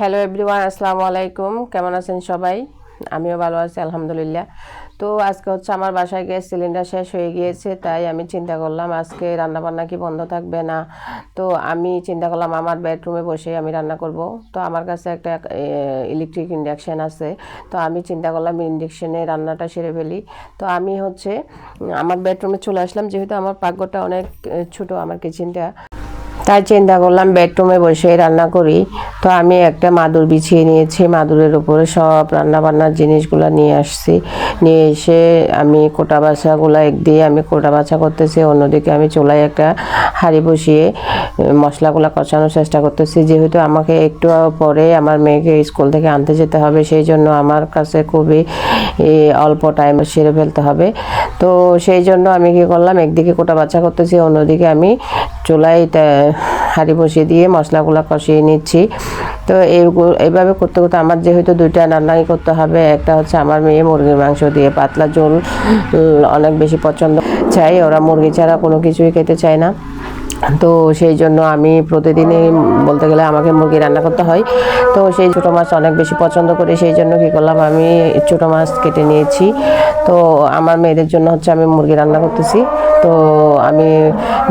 Hello everyone, আসসালামু আলাইকুম। কেমন আছেন সবাই? আমিও ভালো আছি, আলহামদুলিল্লাহ। তো আজকে হচ্ছে আমার বাসায় গ্যাস সিলিন্ডার শেষ হয়ে গিয়েছে, তাই আমি চিন্তা করলাম আজকে রান্না বান্না কি বন্ধ থাকবে না। তো আমি চিন্তা করলাম আমার বেডরুমে বসে আমি রান্না করব। তো আমার কাছে একটা ইলেকট্রিক ইন্ডাকশান আছে। তো আমি চিন্তা করলাম ইন্ডাকশানে রান্নাটা সেরে ফেলি। তো আমি হচ্ছে, আমার বেডরুমে চলে আসলাম, যেহেতু আমার পাকঘরটা অনেক ছোট আমার কিচেনটা তাই চিন্তা করলাম বেডরুমে বসে রান্না করি। তো আমি একটা মাদুর বিছিয়ে নিয়েছি, মাদুরের উপরে সব রান্না বান্নার জিনিসগুলো নিয়ে আসছি। নিয়ে এসে আমি কোটা বাছাগুলো এক দিয়ে আমি কোটা বাছা করতেছি, অন্যদিকে আমি চোলাই একটা হাঁড়ি বসিয়ে মশলাগুলো কষানোর চেষ্টা করতেছি। যেহেতু আমাকে একটু পরে আমার মেয়েকে স্কুল থেকে আনতে যেতে হবে, সেই জন্য আমার কাছে খুবই অল্প টাইম সেরে ফেলতে হবে। তো সেই জন্য আমি কি করলাম, একদিকে কোটা বাচ্চা করতেছি, অন্যদিকে আমি চুলায় তা- হাঁড়ি বসিয়ে দিয়ে মশলাগুলো কষিয়ে নিচ্ছি। তো এইভাবে করতে করতে আমার যেহেতু দুইটা রান্নাই করতে হবে, একটা হচ্ছে আমার মেয়ে মুরগির মাংস দিয়ে পাতলা ঝোল অনেক বেশি পছন্দ চাই ওরা মুরগি ছাড়া কোনো কিছুই খেতে চায় না। তো সেই জন্য আমি প্রতিদিনই বলতে গেলে আমাকে মুরগি রান্না করতে হয়। তো সেই ছোটো মাছ অনেক বেশি পছন্দ করি, সেই জন্য কী করলাম আমি ছোটো মাছ কেটে নিয়েছি। তো আমার মেয়েদের জন্য হচ্ছে আমি মুরগি রান্না করতেছি। তো আমি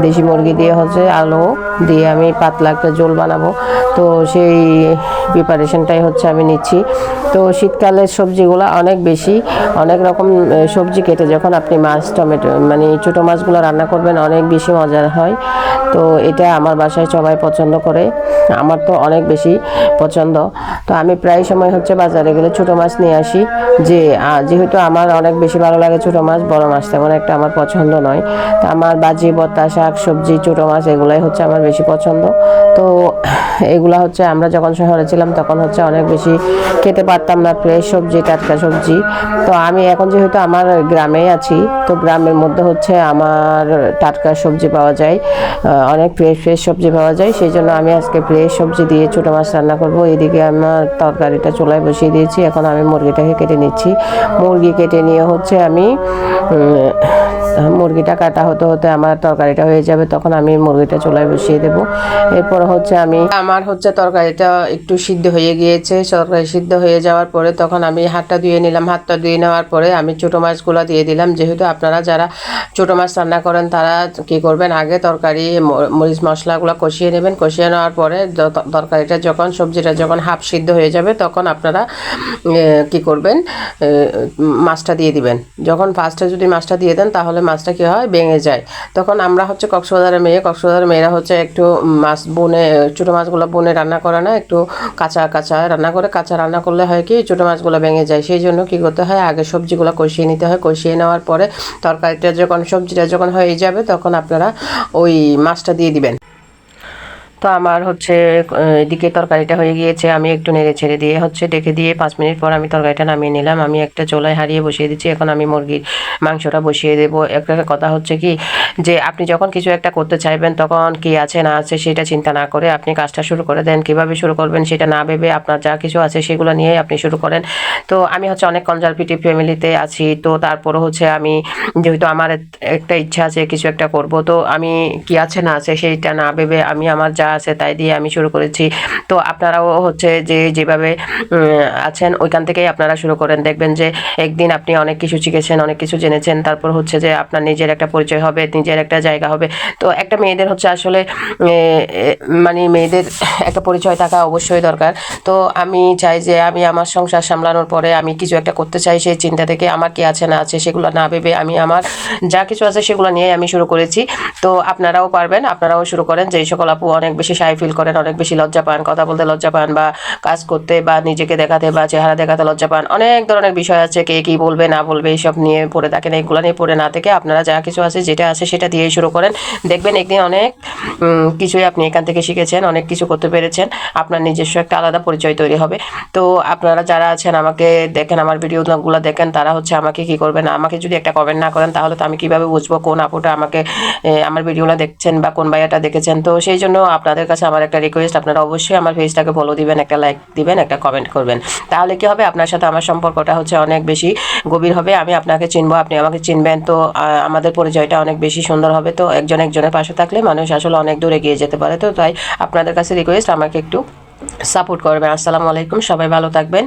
দেশি মুরগি দিয়ে হচ্ছে আলু দিয়ে আমি পাতলা একটা ঝোল বানাবো। তো সেই প্রিপারেশনটাই হচ্ছে আমি নিচ্ছি। তো শীতকালের সবজিগুলো অনেক বেশি, অনেক রকম সবজি কেটে যখন আপনি মাছ, টমেটো মানে ছোটো মাছগুলো রান্না করবেন অনেক বেশি মজার হয়। তো এটা আমার বাসায় সবাই পছন্দ করে, আমার তো অনেক বেশি পছন্দ। তো আমি প্রায় সময় হচ্ছে বাজারে গেলে ছোটো মাছ নিয়ে আসি। যে যেহেতু আমার অনেক বেশি ভালো লাগে ছোটো মাছ, বড় মাছ তেমন একটা আমার পছন্দ নয়। আমার বাজি বত্তা শাক, সবজি ছোটো মাছ এগুলাই হচ্ছে আমার বেশি পছন্দ। তো এগুলা হচ্ছে আমরা যখন শহরে ছিলাম তখন হচ্ছে অনেক বেশি খেতে পারতাম না, ফ্রেশ সবজি, টাটকা সবজি। তো আমি এখন যেহেতু আমার গ্রামে আছি, তো গ্রামের মধ্যে হচ্ছে আমার টাটকা সবজি পাওয়া যায় অনেক ফ্রেশ ফ্রেশ সবজি পাওয়া যায়। সেই জন্য আমি আজকে ফ্রেশ সবজি দিয়ে ছোটো মাছ রান্না করব। এদিকে আমার তরকারিটা চুলায় বসিয়ে দিয়েছি, এখন আমি মুরগিটাকে কেটে নিচ্ছি। মুরগি কেটে নিয়ে হচ্ছে আমি মুরগিটা কাটা হতে হতে আমার তরকারিটা হয়ে যাবে, তখন আমি মুরগিটা চুলায় বসিয়ে দেব। এরপর হচ্ছে আমি, আমার হচ্ছে তরকারিটা একটু সিদ্ধ হয়ে গিয়েছে। তরকারি সিদ্ধ হয়ে যাওয়ার পরে তখন আমি হাতটা ধুয়ে নিলাম। হাতটা ধুয়ে নেওয়ার পরে আমি ছোটো মাছগুলো দিয়ে দিলাম। যেহেতু আপনারা যারা ছোটো মাছ রান্না করেন, তারা কি করবেন? আগে তরকারি মরিচ মশলাগুলো কষিয়ে নেবেন। কষিয়ে নেওয়ার পরে তরকারিটা যখন, সবজিটা যখন হাফ সিদ্ধ হয়ে যাবে, তখন আপনারা কি করবেন? মাছটা দিয়ে দিবেন। যখন ফার্স্টে যদি মাছটা দিয়ে দেন, তাহলে মাছটা কী হয়, ভেঙে যায়। তখন আমরা হচ্ছে কক্সবাজারের মেয়ে, কক্সবাজারের মেয়েরা হচ্ছে একটু মাছ বনে, ছোটো মাছগুলো বনে রান্না করে না, একটু কাঁচা কাঁচা রান্না করে, কাঁচা রান্না করলে হয় কি, ছোটো মাছগুলো ভেঙে যায়। সেই জন্য কী করতে হয়, আগে সবজিগুলো কষিয়ে নিতে হয়। কষিয়ে নেওয়ার পরে তরকারিটা যখন, সবজিটা যখন হয়ে যাবে, তখন আপনারা ওই মাছটা দিয়ে দিবেন। তো আমার হচ্ছে এদিকে তরকারিটা হয়ে গিয়েছে, আমি একটু নেড়ে ছেড়ে দিয়ে হচ্ছে ডেকে দিয়ে পাঁচ মিনিট পর আমি তরকারিটা নামিয়ে নিলাম। আমি একটা চোলায় হারিয়ে বসিয়ে দিচ্ছি, এখন আমি মুরগির মাংসটা বসিয়ে দেবো। একটা কথা হচ্ছে কি যে আপনি যখন কিছু একটা করতে চাইবেন, তখন কি আছে, না আছে, সেটা চিন্তা না করে আপনি কাজটা শুরু করে দেন। কীভাবে শুরু করবেন সেটা না ভেবে আপনার যা কিছু আছে সেগুলো নিয়ে আপনি শুরু করেন। তো আমি হচ্ছে অনেক কনজারভেটিভ ফ্যামিলিতে আছি। তো তারপরও হচ্ছে আমি যেহেতু আমার একটা ইচ্ছা আছে কিছু একটা করব, তো আমি কি আছে, না আছে সেইটা না ভেবে আমি আমার যা আছে তাই দিয়ে আমি শুরু করেছি। তো আপনারাও হচ্ছে যে, যেভাবে আছেন, ওইখান থেকেই আপনারা শুরু করেন। দেখবেন যে, একদিন আপনি অনেক কিছু শিখেছেন, অনেক কিছু জেনেছেন। তারপর হচ্ছে যে, আপনার নিজের একটা পরিচয় হবে নিজের একটা জায়গা হবে। তো একটা মেয়েদের হচ্ছে আসলে মানে মেয়েদের একটা পরিচয় থাকা অবশ্যই দরকার। তো আমি চাই যে আমি আমার সংসার সামলানোর পরে আমি কিছু একটা করতে চাই, সেই চিন্তা থেকে আমার কি আছে না আছে সেগুলো না ভেবে আমি আমার যা কিছু আছে সেগুলো নিয়ে আমি শুরু করেছি। তো আপনারাও পারবেন, আপনারাও শুরু করেন। যেই সকল আপু অনেক বেশি সাই ফিল করেন, অনেক বেশি লজ্জা পান, কথা বলতে লজ্জা পান বা কাজ করতে বা নিজেকে দেখাতে বা চেহারা দেখাতে লজ্জা পান, অনেক ধরনের বিষয় আছে, কে কি বলবে না বলবে, এইসব নিয়ে পড়ে থাকেন, এইগুলো নিয়ে পড়ে না থেকে আপনারা যা কিছু আছে যেটা আছে সেটা দিয়েই শুরু করেন। দেখবেন একদিন অনেক কিছুই আপনি এখান থেকে শিখেছেন, অনেক কিছু করতে পেরেছেন। আপনার নিজস্ব একটা আলাদা পরিচয় তৈরি হবে। তো আপনারা যারা আছেন, আমাকে দেখেন, আমার ভিডিওগুলো দেখেন, তারা হচ্ছে আমাকে কি করবেন আমাকে যদি একটা কমেন্ট না করেন, তাহলে তো আমি কীভাবে বুঝব কোন আপুটা আমাকে আমার ভিডিওগুলো দেখছেন বা কোন ভাইয়াটা দেখেছেন। তো সেই জন্য আপনাদের কাছে আমার একটা রিকোয়েস্ট আপনারা অবশ্যই আমার পেজটাকে ফলো দিবেন, একটা লাইক দিবেন, একটা কমেন্ট করবেন। তাহলে কি হবে? আপনার সাথে আমার সম্পর্কটা হচ্ছে অনেক বেশি গভীর হবে, আমি আপনাকে চিনবো, আপনি আমাকে চিনবেন। তো আমাদের পরিচয়টা অনেক বেশি সুন্দর হবে। তো একজন একজনের পাশে থাকলে মানুষ আসলে অনেক দূরে গিয়ে যেতে পারে। তো তাই আপনাদের কাছে রিকোয়েস্ট আমাকে একটু সাপোর্ট করবেন। আসসালামু আলাইকুম, সবাই ভালো থাকবেন।